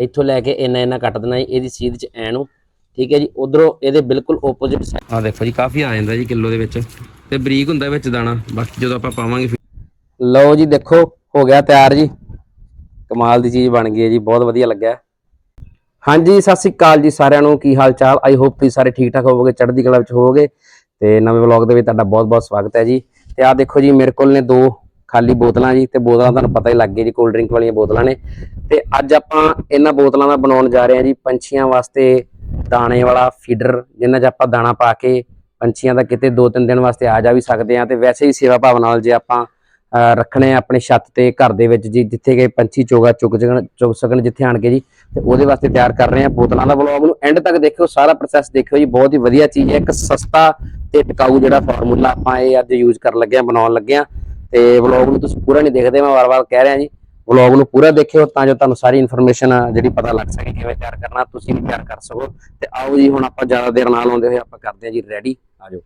ਇੱਥੋਂ ਲੈ ਕੇ ਇੰਨਾ ਇੰਨਾ ਕੱਟ ਦੇਣਾ ਜੀ ਇਹਦੀ ਸੀਧ ਚ ਐ ਨੂੰ ਠੀਕ ਹੈ ਜੀ ਉਧਰੋਂ ਇਹਦੇ ਬਿਲਕੁਲ ਆਪੋਜ਼ਿਟ ਸਾਈਡ ਆ ਦੇਖੋ ਜੀ ਕਾਫੀ ਆ ਜਾਂਦਾ ਜੀ ਕਿਲੋ ਦੇ ਵਿੱਚ ਤੇ ਬਰੀਕ ਹੁੰਦਾ ਵਿੱਚ ਦਾਣਾ ਬਾਕੀ ਜਦੋਂ ਆਪਾਂ ਪਾਵਾਂਗੇ ਲਓ ਜੀ ਦੇਖੋ ਹੋ ਗਿਆ ਤਿਆਰ ਜੀ। ਕਮਾਲ ਦੀ ਚੀਜ਼ ਬਣ ਗਈ ਹੈ ਜੀ ਬਹੁਤ ਵਧੀਆ ਲੱਗਿਆ। ਹਾਂਜੀ ਸਤਿ ਸ੍ਰੀ ਅਕਾਲ ਜੀ ਸਾਰਿਆਂ ਨੂੰ ਕੀ ਹਾਲ ਚਾਲ ਆਈ ਹੋਪ ਤੁਸੀਂ ਸਾਰੇ ਠੀਕ ਠਾਕ ਹੋਵੋਗੇ ਚੜ੍ਹਦੀ ਕਲਾ ਵਿੱਚ ਹੋਵੋਗੇ। ਤੇ ਨਵੇਂ ਵਲੌਗ ਦੇ ਵਿੱਚ ਤੁਹਾਡਾ ਬਹੁਤ-ਬਹੁਤ ਸਵਾਗਤ ਹੈ ਜੀ। ਤੇ ਆਹ ਦੇਖੋ ਜੀ ਮੇਰੇ ਕੋਲ ਨੇ ਦੋ ਖਾਲੀ ਬੋਤਲਾਂ ਜੀ, ਤੇ ਬੋਤਲਾਂ ਤੁਹਾਨੂੰ ਪਤਾ ਹੀ ਲੱਗ ਗਿਆ ਜੀ ਕੋਲਡ ਡਰਿੰਕ ਵਾਲੀਆਂ ਬੋਤਲਾਂ ਨੇ। ਤੇ ਅੱਜ ਆਪਾਂ ਇਹਨਾਂ ਬੋਤਲਾਂ ਦਾ ਬਣਾਉਣ ਜਾ ਰਹੇ ਹਾਂ ਜੀ, ਪੰਛੀਆਂ ਵਾਸਤੇ ਦਾਣੇ ਵਾਲਾ ਫੀਡਰ ਜਿੰਨਾਂ 'ਚ ਆਪਾਂ ਦਾਣਾ ਪਾ ਕੇ ਪੰਛੀਆਂ ਦਾ ਕਿਤੇ 2-3 ਦਿਨ ਵਾਸਤੇ ਆ ਜਾ ਵੀ ਸਕਦੇ ਆ ਤੇ ਵੈਸੇ ਹੀ ਸੇਵਾ ਭਾਵ ਨਾਲ ਜੇ ਆਪਾਂ ਰੱਖਣੇ ਆ ਆਪਣੇ ਛੱਤ ਤੇ ਘਰ ਦੇ ਵਿੱਚ ਜੀ, ਜਿੱਥੇ ਕਿ ਪੰਛੀ ਚੋਗਾ ਚੁੱਕ ਸਕਣ ਚੁੱਕ ਸਕਣ ਜਿੱਥੇ ਆਣ ਕੇ ਜੀ, ਤੇ ਉਹਦੇ ਵਾਸਤੇ ਤਿਆਰ ਕਰ ਰਹੇ ਆ ਬੋਤਲਾਂ ਦਾ ਵਲੌਗ ਨੂੰ। ਐਂਡ ਤੱਕ ਦੇਖਿਓ, ਸਾਰਾ ਪ੍ਰੋਸੈਸ ਦੇਖਿਓ ਜੀ, ਬਹੁਤ ਹੀ ਵਧੀਆ ਚੀਜ਼ ਹੈ। ਇੱਕ ਸਸਤਾ ਤੇ ਟਿਕਾਊ ਜਿਹੜਾ ਫਾਰਮੂਲਾ ਆਪਾਂ ਇਹ ਅੱਜ ਯੂਜ਼ ਕਰਨ ਲੱਗੇ ਆ ਬਣਾਉਣ ਲੱਗੇ ਆ ਤੇ ਵਲੌਗ ਨੂੰ ਤੁਸੀਂ ਪੂਰਾ ਨਹੀਂ ਦੇਖਦੇ, ਮੈਂ ਵਾਰ-ਵਾਰ ਕਹਿ ਰਿਹਾ ਜੀ ਵਲੌਗ ਨੂੰ ਪੂਰਾ ਦੇਖਿਓ ਤਾਂ ਜੋ ਤੁਹਾਨੂੰ ਸਾਰੀ ਇਨਫੋਰਮੇਸ਼ਨ ਜਿਹੜੀ ਪਤਾ ਲੱਗ ਸਕੇ ਕਿਵੇਂ ਤਿਆਰ ਕਰਨਾ, ਤੁਸੀਂ ਵੀ ਤਿਆਰ ਕਰ ਸਕੋ। ਤੇ ਆਓ ਜੀ, ਹੁਣ ਆਪਾਂ ਜ਼ਿਆਦਾ ਦੇਰ ਨਾਲ ਆਉਂਦੇ ਹੋਏ ਆਪਾਂ ਕਰਦੇ ਹਾਂ ਜੀ ਰੈਡੀ ਆਜੋ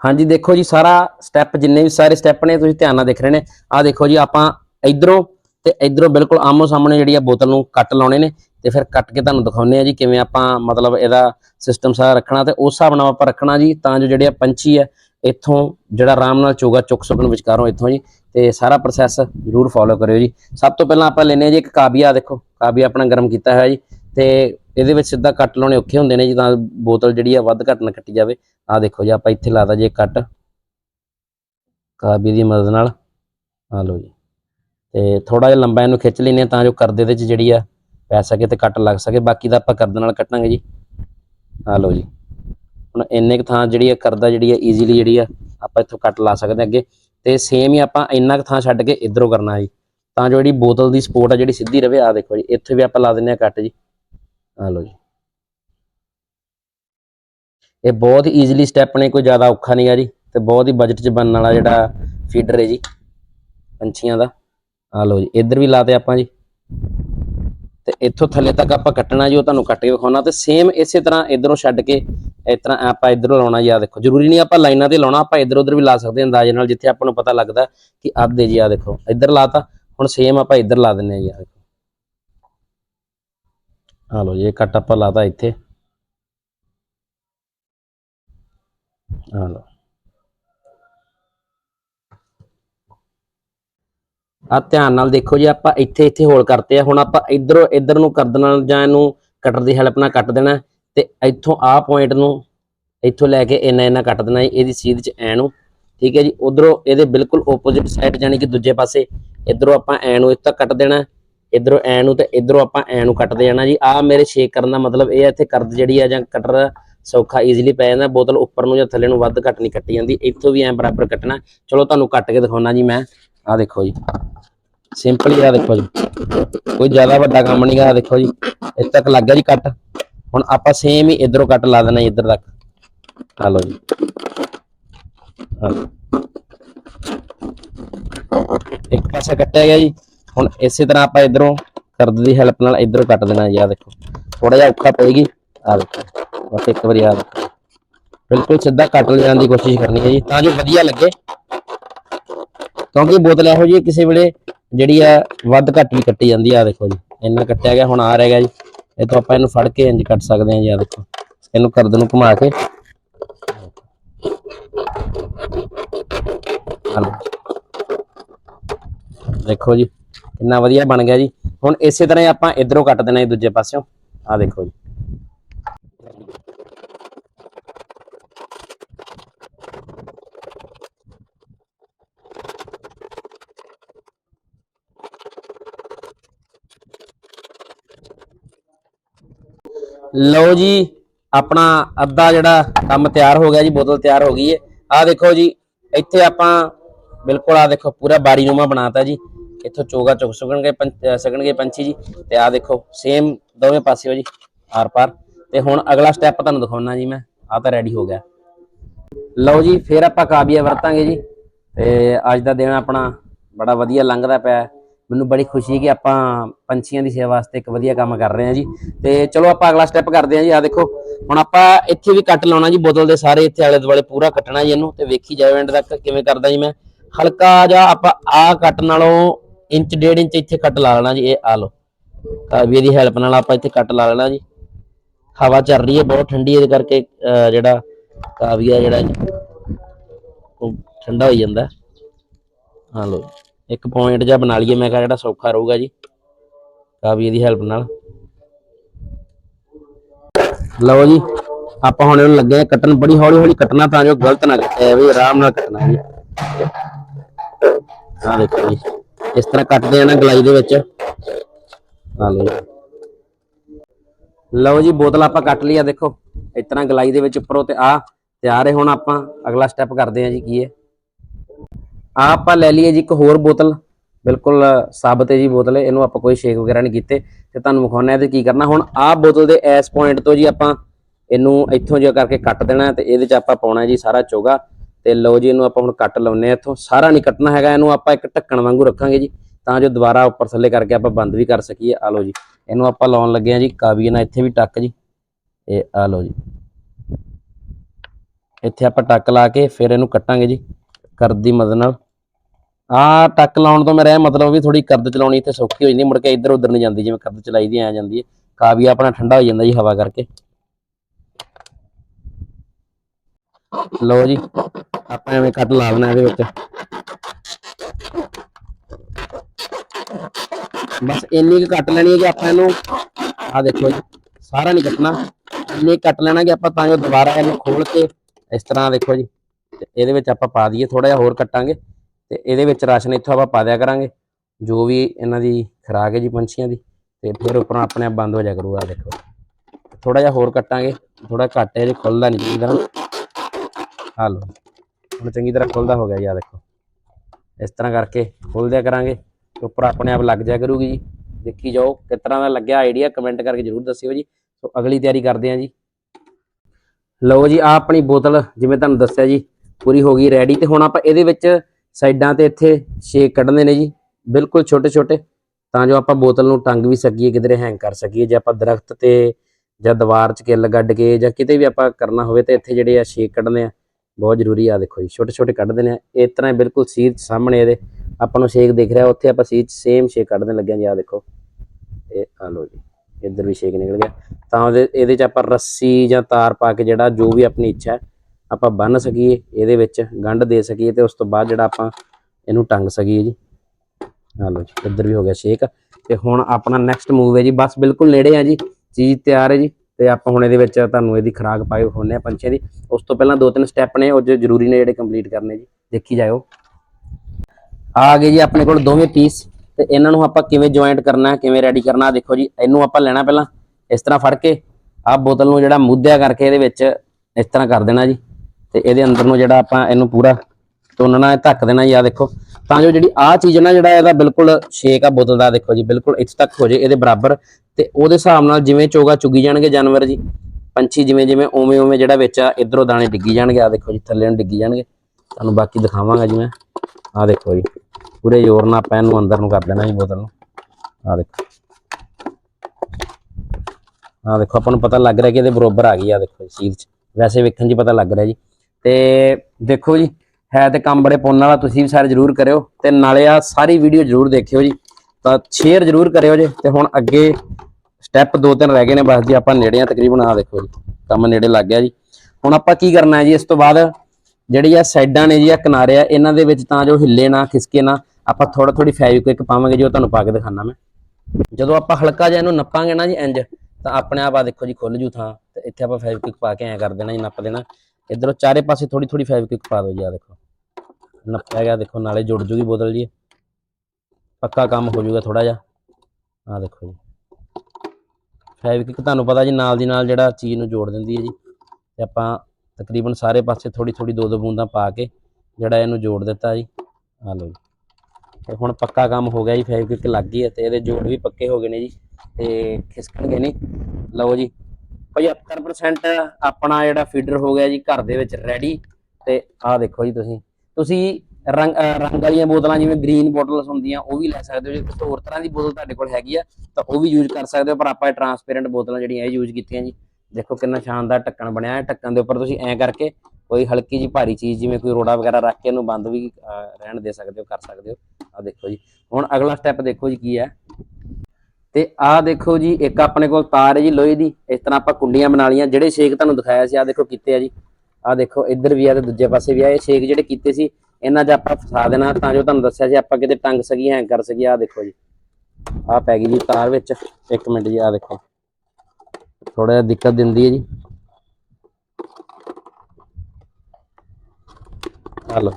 ਹਾਂਜੀ, ਦੇਖੋ ਜੀ, ਸਾਰਾ ਸਟੈਪ ਜਿੰਨੇ ਵੀ ਸਾਰੇ ਸਟੈਪ ਨੇ, ਤੁਸੀਂ ਧਿਆਨ ਨਾਲ ਦੇਖ ਰਹੇ ਨੇ। ਆਹ ਦੇਖੋ ਜੀ, ਆਪਾਂ ਇਧਰੋਂ ਤੇ ਇਧਰੋਂ ਬਿਲਕੁਲ ਆਮੋ ਸਾਹਮਣੇ ਜਿਹੜੀ ਆ ਬੋਤਲ ਨੂੰ ਕੱਟ ਲਾਉਣੇ ਨੇ ਤੇ ਫਿਰ ਕੱਟ ਕੇ ਤੁਹਾਨੂੰ ਦਿਖਾਉਂਦੇ ਆ ਜੀ, ਕਿਵੇਂ ਆਪਾਂ ਮਤਲਬ ਇਹਦਾ ਸਿਸਟਮ ਸਾਰਾ ਰੱਖਣਾ ਤੇ ਉਸ ਹਿਸਾਬ ਨਾਲ ਆਪਾਂ ਰੱਖਣਾ ਜੀ, ਤਾਂ ਜੋ ਜਿਹੜੇ ਆ ਪੰਛੀ ਆ ਇੱਥੋਂ ਜਿਹੜਾ ਆਰਾਮ ਨਾਲ ਚੋਗਾ ਚੁੱਕ ਸਕਣ ਵਿਚਕਾਰੋਂ ਇੱਥੋਂ ਜੀ, ਤੇ ਸਾਰਾ ਪ੍ਰੋਸੈਸ ਜ਼ਰੂਰ ਫੋਲੋ ਕਰਿਓ ਜੀ। ਸਭ ਤੋਂ ਪਹਿਲਾਂ ਆਪਾਂ ਲੈਨੇ ਆ ਜੀ ਇੱਕ ਕਾਬੀਆ, ਦੇਖੋ, ਕਾਬੀਆ ਆਪਣਾ ਗਰਮ ਕੀਤਾ ਹੋਇਆ ਜੀ, ਤੇ ਇਹਦੇ ਵਿੱਚ ਸਿੱਧਾ ਕੱਟ ਲਾਉਣੇ ਔਖੇ ਹੁੰਦੇ ਨੇ ਜੀ, ਤਾਂ ਬੋਤਲ ਜਿਹੜੀ ਆ ਵੱਧ ਘੱਟ ਨਾ ਕੱਟੀ ਜਾਵੇ। ਆਹ ਦੇਖੋ ਜੀ, ਆਪਾਂ ਇੱਥੇ ਲਾਤਾ ਜੀ ਕੱਟ। ਕਾਬੀ ਦੀ ਮਦਦ ਨਾਲ ਆ ਲਓ ਜੀ। ਤੇ ਥੋੜਾ ਜਿਹਾ ਲੰਬਾ ਇਹਨੂੰ ਖਿੱਚ ਲੈਨੇ ਆ ਤਾਂ ਜੋ ਕਰਦੇ ਦੇ ਚ ਜਿਹੜੀ ਆ ਪੈ ਸਕੇ ਤੇ ਕੱਟ ਲੱਗ ਸਕੇ। ਬਾਕੀ ਦਾ ਆਪਾਂ ਕਰਦ ਨਾਲ ਕੱਟਾਂਗੇ ਜੀ। ਆ ਲਓ ਜੀ। ਹੁਣ ਇੰਨੇ ਕੁ ਥਾਂ ਜਿਹੜੀ ਆ ਕਰਦਾ ਜਿਹੜੀ ਆ ਈਜ਼ੀਲੀ ਜਿਹੜੀ ਆ ਆਪਾਂ ਇੱਥੋਂ ਕੱਟ ਲਾ ਸਕਦੇ ਹਾਂ ਅੱਗੇ। ਤੇ ਸੇਮ ਹੀ ਆਪਾਂ ਇੰਨਾ ਕੁ ਥਾਂ ਛੱਡ ਕੇ ਇਧਰੋਂ ਕਰਨਾ ਜੀ। ਤਾਂ ਜੋ ਜਿਹੜੀ ਬੋਤਲ ਦੀ ਸਪੋਰਟ ਆ ਜਿਹੜੀ ਸਿੱਧੀ ਰਵੇ ਆ ਦੇਖੋ ਜੀ, ਇੱਥੇ ਵੀ ਆਪਾਂ ਲਾ ਦਿੰਨੇ ਆ ਕੱਟ ਜੀ। ਆ ਲਓ ਜੀ। ਇਹ ਬਹੁਤ ਈਜ਼ੀਲੀ ਸਟੈਪ ਨੇ, ਕੋਈ ਜ਼ਿਆਦਾ ਔਖਾ ਨਹੀਂ ਆ ਜੀ। ਤੇ ਬਹੁਤ ਹੀ ਬਜਟ 'ਚ ਬਣਨ ਵਾਲਾ ਜਿਹੜਾ ਫੀਡਰ ਹੈ ਜੀ, ਪੰਛੀਆਂ ਦਾ। ਆ ਲਓ ਜੀ, ਇੱਧਰ ਵੀ ਲਾਤੇ ਆਪਾਂ ਜੀ। ਤੇ ਇੱਥੋਂ ਥੱਲੇ ਤੱਕ ਆਪਾਂ ਕੱਟਣਾ ਜੀ, ਉਹ ਤੁਹਾਨੂੰ ਕੱਟ ਕੇ ਵਿਖਾਉਣਾ ਤੇ ਸੇਮ ਇਸੇ ਤਰ੍ਹਾਂ ਇਧਰੋਂ ਛੱਡ ਕੇ ਇਸ ਤਰ੍ਹਾਂ ਆਪਾਂ ਇਧਰੋਂ ਲਾਉਣਾ ਜੀ ਦੇਖੋ। ਜ਼ਰੂਰੀ ਨਹੀਂ ਆਪਾਂ ਲਾਈਨਾਂ ਤੇ ਲਾਉਣਾ, ਆਪਾਂ ਇਧਰ ਉਧਰ ਵੀ ਲਾ ਸਕਦੇ ਹਾਂ ਅੰਦਾਜ਼ੇ ਨਾਲ, ਜਿੱਥੇ ਆਪਾਂ ਨੂੰ ਪਤਾ ਲੱਗਦਾ ਕਿ ਅੱਧੇ ਜੀ ਆ ਦੇਖੋ, ਇੱਧਰ ਲਾਤਾ, ਹੁਣ ਸੇਮ ਆਪਾਂ ਇੱਧਰ ਲਾ ਦਿੰਨੇ ਆ ਜੀ ਆ ਲਓ ਇਹ ਕੱਟ ਆਪਾਂ ਲਾਤਾ ਇੱਥੇ। ਆ ਲਓ। ਆ ਧਿਆਨ ਨਾਲ ਦੇਖੋ ਜੀ, ਆਪਾਂ ਇੱਥੇ ਇੱਥੇ ਹੋਲ ਕਰਤੇ ਆ। ਹੁਣ ਆਪਾਂ ਇਧਰੋਂ ਇਧਰ ਨੂੰ ਕਰ ਦੇਣਾ, ਜਾਂ ਇਹਨੂੰ ਕਟਰ ਦੀ ਹੈਲਪ ਨਾਲ ਕੱਟ ਦੇਣਾ। ਤੇ ਇੱਥੋਂ ਆ ਪੁਆਇੰਟ ਨੂੰ ਇੱਥੋਂ ਲੈ ਕੇ ਇੰਨਾ ਇੰਨਾ ਕੱਟ ਦੇਣਾ ਇਹਦੀ ਸੀਧ ਚ ਐ ਨੂੰ। ਠੀਕ ਹੈ ਜੀ, ਉਧਰੋਂ ਇਹਦੇ ਬਿਲਕੁਲ ਆਪੋਜ਼ਿਟ ਸਾਈਡ ਜਾਨੀ ਕਿ ਦੂਜੇ ਪਾਸੇ, ਇਧਰੋਂ ਆਪਾਂ ਐ ਨੂੰ ਇੱਥੇ ਕੱਟ ਦੇਣਾ। ਇਧਰੋਂ ਐ ਨੂੰ ਤੇ ਇਧਰੋਂ ਆਪਾਂ ਐ ਨੂੰ ਕੱਟਦੇ ਜਾਣਾ ਜੀ। ਆ ਮੇਰੇ ਸ਼ੇਕ ਕਰਨ ਦਾ ਮਤਲਬ ਇਹ ਹੈ ਇੱਥੇ ਕਰਦ ਜਿਹੜੀ ਆ ਜਾਂ ਕਟਰ ਸੌਖਾ ਈਜ਼ੀਲੀ ਪੈ ਜਾਂਦਾ, ਬੋਤਲ ਉੱਪਰ ਨੂੰ ਜਾਂ ਥੱਲੇ ਨੂੰ ਵੱਧ ਘੱਟ ਨਹੀਂ ਕੱਟੀ ਜਾਂਦੀ। ਇੱਥੋਂ ਵੀ ਐ ਬਰਾਬਰ ਕੱਟਣਾ। ਚਲੋ ਤੁਹਾਨੂੰ ਕੱਟ ਕੇ ਦਿਖਾਉਣਾ ਜੀ ਮੈਂ। ਆ ਦੇਖੋ ਜੀ। ਸਿੰਪਲ ਹੀ ਆ, ਦੇਖੋ ਜੀ। ਕੋਈ ਜ਼ਿਆਦਾ ਵੱਡਾ ਕੰਮ ਨਹੀਂ ਗਾ, ਦੇਖੋ ਜੀ। ਇੱਥੇ ਤੱਕ ਲੱਗ ਗਿਆ ਜੀ ਕੱਟ। ਹੁਣ ਆਪਾਂ ਸੇਮ ਹੀ ਇਧਰੋਂ ਕੱਟ ਲਾ ਦੇਣਾ ਜੀ, ਇੱਧਰ ਤੱਕ। ਆ ਲਓ ਜੀ। ਇੱਕ ਪਾਸਾ ਕੱਟਿਆ ਗਿਆ ਜੀ। ਹੁਣ ਇਸੇ ਤਰ੍ਹਾਂ ਆਪਾਂ ਇਧਰੋਂ ਕਰਦ ਦੀ ਹੈਲਪ ਨਾਲ ਇਧਰੋਂ ਕੱਟ ਦੇਣਾ ਜੀ ਆ ਦੇਖੋ। ਥੋੜਾ ਜਿਹਾ ਔਖਾ ਪਏਗੀ। ਆ ਦੇਖੋ। ਬਸ ਇੱਕ ਵਾਰੀ ਆ ਦੇਖੋ। ਬਿਲਕੁਲ ਸਿੱਧਾ ਕੱਟ ਲੈਣ ਦੀ ਕੋਸ਼ਿਸ਼ ਕਰਨੀ ਹੈ ਜੀ, ਤਾਂ ਜੋ ਵਧੀਆ ਲੱਗੇ। ਕਿਉਂਕਿ ਬੋਤਲ ਇਹੋ ਜਿਹੀ ਕਿਸੇ ਵੇਲੇ ਜਿਹੜੀ ਆ ਵੱਧ ਘੱਟ ਵੀ ਕੱਟੀ ਜਾਂਦੀ ਆ ਦੇਖੋ ਜੀ। ਇੰਨਾ ਕੱਟਿਆ ਗਿਆ, ਹੁਣ ਆ ਰਹਿ ਗਿਆ ਜੀ। ਇਹ ਤੋਂ ਆਪਾਂ ਇਹਨੂੰ ਫੜ ਕੇ ਇੰਜ ਕੱਟ ਸਕਦੇ ਹਾਂ ਜੀ ਆ ਦੇਖੋ। ਇਹਨੂੰ ਕਰਦ ਨੂੰ ਘੁਮਾ ਕੇ। ਦੇਖੋ ਜੀ, ਕਿੰਨਾ ਵਧੀਆ ਬਣ ਗਿਆ ਜੀ। ਹੁਣ ਇਸੇ ਤਰ੍ਹਾਂ ਹੀ ਆਪਾਂ ਇਧਰੋਂ ਕੱਟ ਦੇਣਾ ਜੀ, ਦੂਜੇ ਪਾਸਿਓਂ। ਆ ਦੇਖੋ ਜੀ। ਲਓ ਜੀ, ਆਪਣਾ ਅੱਧਾ ਜਿਹੜਾ ਕੰਮ ਤਿਆਰ ਹੋ ਗਿਆ ਜੀ, ਬੋਤਲ ਤਿਆਰ ਹੋ ਗਈ ਹੈ। ਆਹ ਦੇਖੋ ਜੀ, ਇੱਥੇ ਆਪਾਂ ਬਿਲਕੁਲ ਆਹ ਦੇਖੋ, ਪੂਰਾ ਬਾਰੀ ਨੂਮਾ ਬਣਾਤਾ ਜੀ। ਇੱਥੋਂ ਚੋਗਾ ਚੁੱਕ ਸਕਣਗੇ, ਪੰਛ- ਸਕਣਗੇ ਪੰਛੀ ਜੀ, ਤੇ ਆਹ ਦੇਖੋ ਸੇਮ ਦੋਵੇਂ ਪਾਸੇ ਹੋ ਜੀ ਆਰ ਪਾਰ। ਤੇ ਹੁਣ ਅਗਲਾ ਸਟੈਪ ਤੁਹਾਨੂੰ ਦਿਖਾਉਣਾ ਜੀ ਮੈਂ, ਆਹ ਤਾਂ ਰੈਡੀ ਹੋ ਗਿਆ। ਲਓ ਜੀ, ਫਿਰ ਆਪਾਂ ਕਾਬੀਆ ਵਰਤਾਂਗੇ ਜੀ, ਤੇ ਅੱਜ ਦਾ ਦਿਨ ਆਪਣਾ ਬੜਾ ਵਧੀਆ ਲੰਘਦਾ ਪਿਆ ਮੈਨੂੰ ਬੜੀ ਖੁਸ਼ੀ ਕਿ ਆਪਾਂ ਪੰਛੀਆਂ ਦੀ ਸੇਵਾ ਵਾਸਤੇ ਇੱਕ ਵਧੀਆ ਕੰਮ ਕਰ ਰਹੇ ਹਾਂ ਜੀ। ਤੇ ਚਲੋ ਆਪਾਂ ਅਗਲਾ ਸਟੈਪ ਕਰਦੇ ਹਾਂ ਜੀ। ਆ ਦੇਖੋ ਹੁਣ ਆਪਾਂ ਇੱਥੇ ਵੀ ਕੱਟ ਲਾਉਣਾ ਜੀ ਬੋਤਲ ਦੇ ਸਾਰੇ ਇੱਥੇ ਆਲੇ ਦੁਆਲੇ ਪੂਰਾ ਕੱਟਣਾ ਜੀ ਇਹਨੂੰ। ਤੇ ਵੇਖੀ ਜਾਓ ਐਂਡ ਤੱਕ ਕਿਵੇਂ ਕਰਦਾ ਜੀ ਮੈਂ। ਹਲਕਾ ਜਿਹਾ ਆਪਾਂ ਆ ਕੱਟ ਨਾਲੋਂ ਇੰਚ ਡੇਢ ਇੰਚ ਇੱਥੇ ਕੱਟ ਲਾ ਲੈਣਾ ਜੀ ਇਹ ਆ ਲਓ। ਕਾਵੀਏ ਦੀ ਹੈਲਪ ਨਾਲ ਆਪਾਂ ਇੱਥੇ ਕੱਟ ਲਾ ਲੈਣਾ ਜੀ। ਹਵਾ ਚੱਲ ਰਹੀ ਹੈ ਬਹੁਤ ਠੰਡੀ ਇਹਦੇ ਕਰਕੇ ਅਹ, ਜਿਹੜਾ ਕਾਵੀਆ ਜਿਹੜਾ ਉਹ ਠੰਡਾ ਹੋ ਜਾਂਦਾ। ਹਾਂ ਲੋ ਇੱਕ ਪੁਆਇੰਟ ਜਿਹਾ ਬਣਾ ਲਈਏ, ਮੈਂ ਕਿਹਾ ਜਿਹੜਾ ਸੌਖਾ ਰਹੂਗਾ ਜੀ। ਕਾਵੀਏ ਦੀ ਹੈਲਪ ਨਾਲ। ਲਓ ਜੀ, ਆਪਾਂ ਹੁਣ ਇਹਨੂੰ ਲੱਗੇ ਕੱਟਣ। ਬੜੀ ਹੌਲੀ ਹੌਲੀ ਕੱਟਣਾ ਤਾਂ ਜੋ ਗਲਤ ਨਾ ਕੱਟੇ ਵੀ ਆਰਾਮ ਨਾਲ ਕੱਟਣਾ ਜੀ। ਆਹ ਦੇਖੋ ਜੀ, ਇਸ ਤਰ੍ਹਾਂ ਕੱਟਦੇ ਆ ਨਾ ਗਲਾਈ ਦੇ ਵਿੱਚ। ਆ ਲਓ ਜੀ। ਲਓ ਜੀ, ਬੋਤਲ ਆਪਾਂ ਕੱਟ ਲਈ ਆ, ਦੇਖੋ। ਇਸ ਤਰ੍ਹਾਂ ਗਲਾਈ ਦੇ ਵਿੱਚ ਉੱਪਰੋਂ ਤੇ ਆ ਤਿਆਰ ਹੈ ਹੁਣ ਆਪਾਂ। ਅਗਲਾ ਸਟੈਪ ਕਰਦੇ ਆ ਜੀ, ਕੀ ਹੈ। ਆ ਆਪਾਂ ਲੈ ਲਈਏ ਜੀ ਇੱਕ ਹੋਰ ਬੋਤਲ। ਬਿਲਕੁਲ ਸਾਬਤ ਹੈ ਜੀ ਬੋਤਲ ਇਹਨੂੰ ਆਪਾਂ ਕੋਈ ਸ਼ੇਕ ਵਗੈਰਾ ਨਹੀਂ ਕੀਤੇ। ਤੇ ਤੁਹਾਨੂੰ ਵਿਖਾਉਣਾ ਇਹਦੇ ਕੀ ਕਰਨਾ। ਹੁਣ ਆਹ ਬੋਤਲ ਦੇ ਇਸ ਪੁਆਇੰਟ ਤੋਂ ਜੀ ਆਪਾਂ ਇਹਨੂੰ ਇੱਥੋਂ ਜਿਹਾ ਕਰਕੇ ਕੱਟ ਦੇਣਾ ਤੇ ਇਹਦੇ ਚ ਆਪਾਂ ਪਾਉਣਾ ਜੀ ਸਾਰਾ ਚੋਗਾ। ਤੇ ਲਓ ਜੀ, ਇਹਨੂੰ ਆਪਾਂ ਹੁਣ ਕੱਟ ਲਾਉਨੇ ਆ ਇੱਥੋਂ। ਸਾਰਾ ਨਹੀਂ ਕੱਟਣਾ ਹੈਗਾ, ਇਹਨੂੰ ਆਪਾਂ ਇੱਕ ਢੱਕਣ ਵਾਂਗੂ ਰੱਖਾਂਗੇ ਜੀ, ਤਾਂ ਜੋ ਦੁਬਾਰਾ ਉੱਪਰ ਥੱਲੇ ਕਰਕੇ ਆਪਾਂ ਬੰਦ ਵੀ ਕਰ ਸਕੀਏ। ਆ ਲਓ ਜੀ, ਇਹਨੂੰ ਆਪਾਂ ਲਾਉਣ ਲੱਗੇ ਆ ਜੀ ਕਾਵੀਏ ਨਾਲ ਇੱਥੇ ਵੀ ਟੱਕ ਜੀ। ਇਹ ਆ ਲਓ ਜੀ। ਇੱਥੇ ਆਪਾਂ ਟੱਕ ਲਾ ਕੇ ਫਿਰ ਇਹਨੂੰ ਕੱਟਾਂਗੇ ਜੀ, ਕਰਦ ਦੀ ਮਦਦ ਨਾਲ। ਆ ਟੱਕ ਲਾਉਣ ਤੋਂ ਮੇਰਾ ਇਹ ਮਤਲਬ ਵੀ ਥੋੜੀ ਕਰਦ ਚਲਾਉਣੀ ਇੱਥੇ ਸੌਖੀ ਹੋ ਜਾਂਦੀ, ਮੁੜ ਕੇ ਇੱਧਰ ਉੱਧਰ ਨਹੀਂ ਜਾਂਦੀ, ਜਿਵੇਂ ਕਰਦ ਚਲਾਈ ਦੀ ਆ ਜਾਂਦੀ ਹੈ ਕਾਵੀਆ ਆਪਣਾ ਠੰਡਾ ਹੋ ਜਾਂਦਾ ਜੀ ਹਵਾ ਕਰਕੇ। ਲਓ ਜੀ, ਆਪਾਂ ਐਵੇਂ ਕੱਟ ਲਾ ਦੇਣਾ ਇਹਦੇ ਵਿੱਚ। ਬਸ ਇੰਨੀ ਕੁ ਕੱਟ ਲੈਣੀ ਹੈ ਕਿ ਆਪਾਂ ਇਹਨੂੰ ਆ ਦੇਖੋ ਜੀ, ਸਾਰਾ ਨਹੀਂ ਕੱਟਣਾ। ਇੰਨੀ ਕੱਟ ਲੈਣਾ ਕਿ ਆਪਾਂ ਤਾਂ ਜੋ ਦੁਬਾਰਾ ਇਹਨੂੰ ਖੋਲ ਕੇ ਇਸ ਤਰ੍ਹਾਂ ਦੇਖੋ ਜੀ, ਤੇ ਇਹਦੇ ਵਿੱਚ ਆਪਾਂ ਪਾ ਦਈਏ ਥੋੜਾ ਜਿਹਾ ਹੋਰ ਕੱਟਾਂਗੇ। ਤੇ ਇਹਦੇ ਵਿੱਚ ਰਾਸ਼ਨ ਇੱਥੋਂ ਆਪਾਂ ਪਾ ਦਿਆ ਕਰਾਂਗੇ। ਜੋ ਵੀ ਇਹਨਾਂ ਦੀ ਖੁਰਾਕ ਹੈ ਜੀ ਪੰਛੀਆਂ ਦੀ, ਤੇ ਫਿਰ ਉੱਪਰੋਂ ਆਪਣੇ ਆਪ ਬੰਦ ਹੋ ਜਾ ਕਰੂਗਾ ਆਹ ਦੇਖੋ। ਥੋੜਾ ਜਿਹਾ ਹੋਰ ਕੱਟਾਂਗੇ ਥੋੜਾ ਘੱਟ ਹੈ ਜੇ ਖੁੱਲਦਾ ਨਹੀਂ ਚੰਗੀ ਤਰ੍ਹਾਂ। ਆ ਲਓ, ਹੁਣ ਚੰਗੀ ਤਰ੍ਹਾਂ ਖੁੱਲਦਾ ਹੋ ਗਿਆ ਜੀ ਆ ਦੇਖੋ। ਇਸ ਤਰ੍ਹਾਂ ਕਰਕੇ ਖੁੱਲ ਦਿਆ ਕਰਾਂਗੇ ਉੱਪਰ ਆਪਣੇ ਆਪ ਲੱਗ ਜਾ ਕਰੂਗੀ ਜੀ। ਦੇਖੀ ਜਾਓ, ਕਿਸ ਤਰ੍ਹਾਂ ਦਾ ਲੱਗਿਆ ਆਈਡੀਆ, ਕਮੈਂਟ ਕਰਕੇ ਜਰੂਰ ਦੱਸਿਓ ਜੀ। ਸੋ ਅਗਲੀ ਤਿਆਰੀ ਕਰਦੇ ਹਾਂ ਜੀ। ਲਓ ਜੀ ਆ ਆਪਣੀ ਬੋਤਲ, ਜਿਵੇਂ ਤੁਹਾਨੂੰ ਦੱਸਿਆ ਜੀ, ਪੂਰੀ ਹੋ ਗਈ ਰੈਡੀ ਤੇ ਹੁਣ ਆਪਾਂ ਇਹਦੇ ਵਿੱਚ ਸਾਈਡਾਂ ਤੇ ਇੱਥੇ ਛੇਕ ਕੱਢਣੇ ਨੇ ਜੀ, ਬਿਲਕੁਲ ਛੋਟੇ ਛੋਟੇ, ਤਾਂ ਜੋ ਆਪਾਂ ਬੋਤਲ ਨੂੰ ਟੰਗ ਵੀ ਸਕੀਏ, ਕਿਧਰੇ ਹੈਂਗ ਕਰ ਸਕੀਏ, ਜੇ ਆਪਾਂ ਦਰਖਤ ਤੇ ਜਾਂ ਦੀਵਾਰ 'ਚ ਕਿੱਲ ਗੱਡ ਕੇ ਜਾਂ ਕਿਤੇ ਵੀ ਆਪਾਂ ਕਰਨਾ ਹੋਵੇ ਤਾਂ ਇੱਥੇ ਜਿਹੜੇ ਆ ਛੇਕ ਕੱਢਣੇ ਆ, ਬਹੁਤ ਜ਼ਰੂਰੀ ਆ ਦੇਖੋ ਜੀ, ਛੋਟੇ ਛੋਟੇ ਕੱਢਦੇ ਨੇ ਇਸ ਤਰ੍ਹਾਂ ਬਿਲਕੁਲ ਸੀਰ ਸਾਹਮਣੇ ਇਹਦੇ, ਆਪਾਂ ਨੂੰ ਛੇਕ ਦਿਖ ਰਿਹਾ, ਉੱਥੇ ਆਪਾਂ ਸੀਰ 'ਚ ਸੇਮ ਛੇਕ ਕੱਢਣ ਲੱਗੇ ਹਾਂ ਜੀ ਆ ਦੇਖੋ, ਇਹ ਆ ਲਓ ਜੀ, ਇੱਧਰ ਵੀ ਛੇਕ ਨਿਕਲ ਗਿਆ, ਤਾਂ ਉਹਦੇ, ਇਹਦੇ 'ਚ ਆਪਾਂ ਰੱਸੀ ਜਾਂ ਤਾਰ ਪਾ ਕੇ ਜਿਹੜਾ ਜੋ ਵੀ ਆਪਣੀ ਇੱਛਾ ਹੈ ਆਪਾਂ ਬੰਨ ਸਕੀਏ, ਇਹਦੇ ਵਿੱਚ ਗੰਢ ਦੇ ਸਕੀਏ ਤੇ ਉਸ ਤੋਂ ਬਾਅਦ ਜਿਹੜਾ ਆਪਾਂ ਇਹਨੂੰ ਟੰਗ ਸਕੀਏ ਜੀ। ਆ ਲਓ ਜੀ, ਇੱਧਰ ਵੀ ਹੋ ਗਿਆ ਛੇਕ ਤੇ ਹੁਣ ਆਪਣਾ ਨੈਕਸਟ ਮੂਵ ਹੈ ਜੀ, ਬਸ ਬਿਲਕੁਲ ਨੇੜੇ ਆ ਜੀ, ਚੀਜ਼ ਤਿਆਰ ਹੈ ਜੀ। ਤੇ ਆਪਾਂ ਹੁਣ ਇਹਦੇ ਵਿੱਚ ਤੁਹਾਨੂੰ ਇਹਦੀ ਖੁਰਾਕ ਪਾਈ ਵਿਖਾਉਂਦੇ ਆ ਪੰਛੀਆਂ ਦੀ। ਉਸ ਤੋਂ ਪਹਿਲਾਂ ਦੋ ਤਿੰਨ ਸਟੈਪ ਨੇ, ਉਹ ਜੋ ਜ਼ਰੂਰੀ ਨੇ ਜਿਹੜੇ ਕੰਪਲੀਟ ਕਰਨੇ ਜੀ, ਦੇਖੀ ਜਾਇਓ। ਆ ਗਏ ਜੀ ਆਪਣੇ ਕੋਲ ਦੋਵੇਂ ਪੀਸ ਤੇ ਇਹਨਾਂ ਨੂੰ ਆਪਾਂ ਕਿਵੇਂ ਜੁਆਇੰਟ ਕਰਨਾ ਹੈ ਕਿਵੇਂ ਰੈਡੀ ਕਰਨਾ ਦੇਖੋ ਜੀ, ਇਹਨੂੰ ਆਪਾਂ ਲੈਣਾ ਪਹਿਲਾਂ, ਇਸ ਤਰ੍ਹਾਂ ਫੜ ਕੇ, ਆਹ ਬੋਤਲ ਨੂੰ ਜਿਹੜਾ ਮੁੱਦਿਆ ਕਰਕੇ ਇਹਦੇ ਵਿੱਚ ਇਸ ਤਰ੍ਹਾਂ ਕਰ ਦੇਣਾ ਜੀ। ਤੇ ਇਹਦੇ ਅੰਦਰ ਨੂੰ ਜਿਹੜਾ ਆਪਾਂ ਇਹਨੂੰ ਪੂਰਾ ਤੁੰਨਣਾ ਹੈ ਢੱਕ ਦੇਣਾ ਜੀ ਆ ਦੇਖੋ। ਤਾਂ ਜੋ ਜਿਹੜੀ ਆਹ ਚੀਜ਼ ਨਾ, ਜਿਹੜਾ ਇਹਦਾ ਬਿਲਕੁਲ ਸ਼ੇਕ ਆ ਬੋਤਲ ਦਾ, ਦੇਖੋ ਜੀ, ਬਿਲਕੁਲ ਇੱਥੇ ਤੱਕ ਹੋ ਜੇ, ਇਹਦੇ ਬਰਾਬਰ। ਤੇ ਉਹਦੇ ਹਿਸਾਬ ਨਾਲ ਜਿਵੇਂ ਚੋਗਾ ਚੁਗੀ ਜਾਣਗੇ ਜਾਨਵਰ ਜੀ, ਪੰਛੀ ਜਿਵੇਂ ਜਿਵੇਂ, ਉਵੇਂ ਉਵੇਂ ਜਿਹੜਾ ਵਿੱਚ ਆ, ਇਧਰੋਂ ਦਾਣੇ ਡਿੱਗੀ ਜਾਣਗੇ ਆ ਦੇਖੋ ਜੀ, ਥੱਲੇ ਨੂੰ ਡਿੱਗੀ ਜਾਣਗੇ। ਤੁਹਾਨੂੰ ਬਾਕੀ ਦਿਖਾਵਾਂਗਾ ਜੀ ਮੈਂ। ਆ ਦੇਖੋ ਜੀ, ਪੂਰੇ ਜ਼ੋਰ ਨਾਲ ਆਪਾਂ ਇਹਨੂੰ ਅੰਦਰ ਨੂੰ ਕਰ ਦੇਣਾ ਜੀ ਬੋਤਲ ਨੂੰ। ਆ ਦੇਖੋ। ਆ ਦੇਖੋ, ਆਪਾਂ ਨੂੰ ਪਤਾ ਲੱਗ ਰਿਹਾ ਕਿ ਇਹਦੇ ਬਰੋਬਰ ਆ ਗਈ ਆ ਦੇਖੋ ਸੀਲ ਚ। ਵੈਸੇ ਵੇਖਣ 'ਚ ਪਤਾ ਲੱਗ ਰਿਹਾ ਜੀ। ਤੇ ਦੇਖੋ ਜੀ, ਹੈ ਤੇ ਕੰਮ ਬੜੇ ਪੁੰਨ ਵਾਲਾ, ਤੁਸੀਂ ਵੀ ਸਾਰੇ ਜਰੂਰ ਕਰਿਓ ਤੇ ਨਾਲੇ ਆ ਸਾਰੀ ਵੀਡੀਓ ਜਰੂਰ ਦੇਖਿਓ ਜੀ। ਤਾਂ ਸ਼ੇਅਰ ਜਰੂਰ ਕਰਿਓ ਜੀ ਤੇ ਹੁਣ ਅੱਗੇ ਸਟੈਪ ਦੋ ਤਿੰਨ ਰਹਿ ਗਏ ਨੇ, ਬਸ ਜੀ ਆਪਾਂ ਨੇੜੇ ਆ ਤਕਰੀਬਨ ਆ ਦੇਖੋ ਜੀ, ਕੰਮ ਨੇੜੇ ਲੱਗ ਗਿਆ ਜੀ। ਹੁਣ ਆਪਾਂ ਕੀ ਕਰਨਾ ਹੈ ਜੀ, ਇਸ ਤੋਂ ਬਾਅਦ ਜਿਹੜੀ ਆ ਸਾਈਡਾਂ ਨੇ ਜੀ ਆ ਕਿਨਾਰੇ ਆ, ਇਹਨਾਂ ਦੇ ਵਿੱਚ ਤਾਂ ਜੋ ਹਿੱਲੇ ਨਾ, ਖਿਸਕੇ ਨਾ, ਆਪਾਂ ਥੋੜਾ ਥੋੜੀ ਫੈਵਿਕਵਿਕ ਪਾਵਾਂਗੇ ਜੀ, ਉਹ ਤੁਹਾਨੂੰ ਪਾ ਕੇ ਦਿਖਾਣਾ ਮੈਂ। ਜਦੋਂ ਆਪਾਂ ਹਲਕਾ ਜਿਹਾ ਇਹਨੂੰ ਨੱਪਾਂਗੇ ਨਾ ਜੀ ਇੰਜ ਤਾਂ ਆਪਣੇ ਆਪ ਆ ਦੇਖੋ ਜੀ ਖੁੱਲ ਜੂ ਥਾਂ, ਤੇ ਇੱਥੇ ਆਪਾਂ ਫੈਵਿਕਵਿਕ ਪਾ ਕੇ ਐ ਕਰ ਦੇਣਾ ਜੀ, ਨੱਪ ਦੇਣਾ। ਇਧਰੋਂ ਚਾਰੇ ਪਾਸੇ ਥੋੜੀ ਥੋੜੀ ਫੈਵਿਕਵਿਕ ਪਾ ਦਿਓ ਜੀ ਆ ਦੇਖੋ। ਨੱਪਿਆ ਗਿਆ, ਦੇਖੋ, ਨਾਲੇ ਜੁੜ ਜੂਗੀ ਬੋਤਲ ਜੀ। ਪੱਕਾ ਕੰਮ ਹੋ ਜਾਊਗਾ ਥੋੜਾ ਜਿਹਾ। ਆ ਦੇਖੋ ਜੀ। ਫੈਵਿਕਵਿਕ ਤੁਹਾਨੂੰ ਪਤਾ ਜੀ, ਨਾਲ ਦੀ ਨਾਲ ਜਿਹੜਾ ਚੀਜ਼ ਨੂੰ ਜੋੜ ਦਿੰਦੀ ਹੈ ਜੀ। ਤੇ ਆਪਾਂ ਤਕਰੀਬਨ ਸਾਰੇ ਪਾਸੇ ਥੋੜੀ ਥੋੜੀ ਦੋ ਦੋ ਬੂੰਦਾਂ ਪਾ ਕੇ ਜਿਹੜਾ ਇਹਨੂੰ ਜੋੜ ਦਿੱਤਾ ਜੀ। ਆ ਲਓ ਜੀ। ਤੇ ਹੁਣ ਪੱਕਾ ਕੰਮ ਹੋ ਗਿਆ ਜੀ ਫੈਵਿਕਵਿਕ ਲੱਗ ਗਈ ਹੈ ਤੇ ਇਹਦੇ ਜੋੜ ਵੀ ਪੱਕੇ ਹੋ ਗਏ ਨੇ ਜੀ। ਤੇ ਖਿਸਕਣਗੇ ਨਹੀਂ। ਲਓ ਜੀ 75% ਆਪਣਾ ਜਿਹੜਾ ਫੀਡਰ ਹੋ ਗਿਆ ਜੀ ਘਰ ਦੇ ਵਿੱਚ ਰੈਡੀ ਤੇ ਆਹ ਦੇਖੋ ਜੀ ਤੁਸੀਂ। ਤੁਸੀਂ ਰੰਗ ਰੰਗ ਵਾਲੀਆਂ ਬੋਤਲਾਂ ਜਿਵੇਂ ਗ੍ਰੀਨ ਬੋਟਲਸ ਹੁੰਦੀਆਂ ਉਹ ਵੀ ਲੈ ਸਕਦੇ ਹੋ ਜੇ। ਕਿਸੇ ਹੋਰ ਤਰ੍ਹਾਂ ਦੀ ਬੋਤਲ ਤੁਹਾਡੇ ਕੋਲ ਹੈਗੀ ਆ ਤਾਂ ਉਹ ਵੀ ਯੂਜ਼ ਕਰ ਸਕਦੇ ਹੋ ਪਰ ਆਪਾਂ ਇਹ ਟਰਾਂਸਪੇਰੈਂਟ ਬੋਤਲਾਂ ਜਿਹੜੀਆਂ ਇਹ ਯੂਜ਼ ਕੀਤੀਆਂ ਜੀ। ਦੇਖੋ ਕਿੰਨਾ ਸ਼ਾਨਦਾਰ ਢੱਕਣ ਬਣਿਆ ਹੈ। ਢੱਕਣ ਦੇ ਉੱਪਰ ਤੁਸੀਂ ਐਂ ਕਰਕੇ ਕੋਈ ਹਲਕੀ ਜੀ ਭਾਰੀ ਚੀਜ਼ ਜਿਵੇਂ ਕੋਈ ਰੋੜਾ ਵਗੈਰਾ ਰੱਖ ਕੇ ਇਹਨੂੰ ਬੰਦ ਵੀ ਅਹ, ਰਹਿਣ ਦੇ ਸਕਦੇ ਹੋ ਕਰ ਸਕਦੇ ਹੋ। ਆ ਦੇਖੋ ਜੀ। ਹੁਣ ਅਗਲਾ ਸਟੈਪ ਦੇਖੋ ਜੀ ਕੀ ਹੈ। ਤੇ ਆਹ ਦੇਖੋ ਜੀ, ਇੱਕ ਆਪਣੇ ਕੋਲ ਤਾਰ ਹੈ ਜੀ ਲੋਹੇ ਦੀ। ਇਸ ਤਰ੍ਹਾਂ ਆਪਾਂ ਕੁੰਡੀਆਂ ਬਣਾ ਲਈਆਂ। ਜਿਹੜੇ ਸ਼ੇਕ ਤੁਹਾਨੂੰ ਦਿਖਾਇਆ ਸੀ, ਆਹ ਦੇਖੋ ਕੀਤੇ ਆ ਜੀ। ਆਹ ਦੇਖੋ, ਇੱਧਰ ਵੀ ਆ ਤੇ ਦੂਜੇ ਪਾਸੇ ਵੀ ਆ। ਇਹ ਸ਼ੇਕ ਜਿਹੜੇ ਕੀਤੇ ਸੀ, ਇਹਨਾਂ 'ਚ ਆਪਾਂ ਫਸਾ ਦੇਣਾ। ਤਾਂ ਜੋ ਤੁਹਾਨੂੰ ਦੱਸਿਆ ਸੀ, ਆਪਾਂ ਕਿਤੇ ਟੰਗ ਸਕੀਏ ਹੈਂਗ ਕਰ ਸਕੀਏ ਆਹ ਦੇਖੋ ਜੀ। ਆਹ ਪੈ ਗਈ ਜੀ ਤਾਰ ਵਿੱਚ। ਇੱਕ ਮਿੰਟ ਜੀ, ਆਹ ਦੇਖੋ। ਥੋੜਾ ਜਿਹਾ ਦਿੱਕਤ ਦਿੰਦੀ ਹੈ ਜੀ। ਆਹ ਲਓ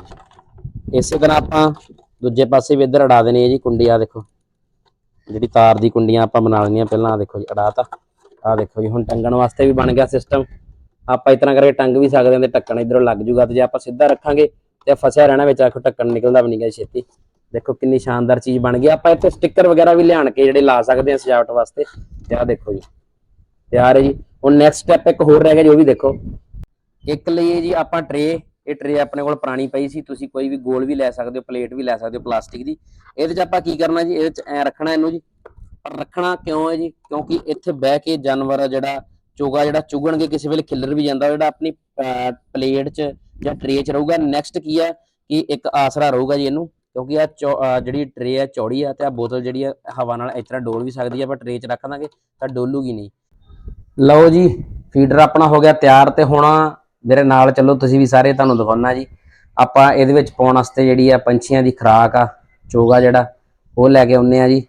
ਇਸੇ ਤਰ੍ਹਾਂ ਆਪਾਂ ਦੂਜੇ ਪਾਸੇ ਵੀ ਇੱਧਰ ਅੜਾ ਦੇਣੀ ਹੈ ਜੀ ਕੁੰਡੀ ਆ ਦੇਖੋ। ਜਿਹੜੀ ਤਾਰ ਦੀ ਕੁੰਡੀਆਂ ਆਪਾਂ ਬਣਾ ਲੈਣੀਆਂ ਪਹਿਲਾਂ ਆ ਦੇਖੋ ਜੀ ਅੜਾਤਾ ਆ ਦੇਖੋ ਜੀ, ਹੁਣ ਟੰਗਣ ਵਾਸਤੇ ਵੀ ਬਣ ਗਿਆ ਸਿਸਟਮ ਆਪਾਂ ਇਸ ਤਰ੍ਹਾਂ ਕਰਕੇ ਟੰਗ ਵੀ ਸਕਦੇ ਹਾਂ ਤੇ ਢੱਕਣ ਇਧਰੋਂ ਲੱਗ ਜੂਗਾ ਤੇ ਜੇ ਆਪਾਂ ਸਿੱਧਾ ਰੱਖਾਂਗੇ ਤੇ ਫਸਿਆ ਰਹਿਣਾ ਵਿੱਚ, ਆਖੋ ਢੱਕਣ ਨਿਕਲਦਾ ਵੀ ਨਹੀਂਗਾ ਛੇਤੀ। ਦੇਖੋ ਕਿੰਨੀ ਸ਼ਾਨਦਾਰ ਚੀਜ਼ ਬਣ ਗਈ। ਆਪਾਂ ਇੱਥੇ ਸਟicker ਵਗੈਰਾ ਵੀ ਲਿਆਣ ਕੇ ਜਿਹੜੇ ਲਾ ਸਕਦੇ ਹਾਂ ਸਜਾਵਟ ਵਾਸਤੇ। ਤੇ ਆਹ ਦੇਖੋ ਜੀ, ਤਿਆਰ ਹੈ ਜੀ। ਹੁਣ ਨੈਕਸਟ ਸਟੈਪ ਇੱਕ ਹੋਰ ਰਹਿ ਗਿਆ ਜੀ, ਉਹ ਵੀ ਦੇਖੋ। ਇੱਕ ਲਈ ਜੀ ਆਪਾਂ ਟਰੇ ਇਹ ਟਰੇ ਆਪਣੇ ਕੋਲ ਪੁਰਾਣੀ ਪਈ ਸੀ, ਤੁਸੀਂ ਕੋਈ ਵੀ ਗੋਲ ਵੀ ਲੈ ਸਕਦੇ ਹੋ ਪਲੇਟ ਵੀ ਲੈ ਸਕਦੇ ਹੋ ਪਲਾਸਟਿਕ ਦੀ। ਇਹਦੇ 'ਚ ਆਪਾਂ ਕੀ ਕਰਨਾ ਜੀ, ਇਹਦੇ 'ਚ ਐ ਰੱਖਣਾ ਇਹਨੂੰ ਜੀ। ਪਰ ਰੱਖਣਾ ਕਿਉਂ ਹੈ ਜੀ? ਕਿਉਂਕਿ ਇੱਥੇ ਬਹਿ ਕੇ ਜਾਨਵਰ ਆ ਜਿਹੜਾ, ਚੋਗਾ ਜਿਹੜਾ ਚੁਗਣਗੇ, ਕਿਸੇ ਵੇਲੇ ਖਿੱਲਰ ਵੀ ਜਾਂਦਾ ਜਿਹੜਾ ਆਪਣੀ ਪਲੇਟ 'ਚ ਜਾਂ ਟਰੇ 'ਚ ਰਹੂਗਾ। ਨੈਕਸਟ ਕੀ ਹੈ ਕਿ ਇੱਕ ਆਸਰਾ ਰਹੂਗਾ ਜੀ ਇਹਨੂੰ, ਕਿਉਂਕਿ ਆ ਜਿਹੜੀ ਟਰੇ ਆ, ਚੌੜੀ ਆ, ਤੇ ਆ ਬੋਤਲ ਜਿਹੜੀ ਆ, ਹਵਾ ਨਾਲ ਇਸ ਤਰ੍ਹਾਂ ਡੋਲ ਵੀ ਸਕਦੀ ਆ ਪਰ ਟਰੇ 'ਚ ਰੱਖ ਦਾਂਗੇ ਤਾਂ ਡੋਲੂਗੀ ਨਹੀਂ। ਲਓ ਜੀ ਫੀਡਰ ਆਪਣਾ ਹੋ ਗਿਆ ਤਿਆਰ ਤੇ ਹੁਣ ਮੇਰੇ ਨਾਲ ਚੱਲੋ, ਤੁਸੀਂ ਵੀ ਸਾਰੇ ਤੁਹਾਨੂੰ ਦਿਖਾਉਣਾ ਜੀ। ਆਪਾਂ ਇਹਦੇ ਵਿੱਚ ਪਾਉਣ ਵਾਸਤੇ ਜਿਹੜੀ ਆ ਪੰਛੀਆਂ ਦੀ ਖੁਰਾਕ ਆ, ਚੋਗਾ ਜਿਹੜਾ, ਉਹ ਲੈ ਕੇ ਆਉਨੇ ਆ ਜੀ।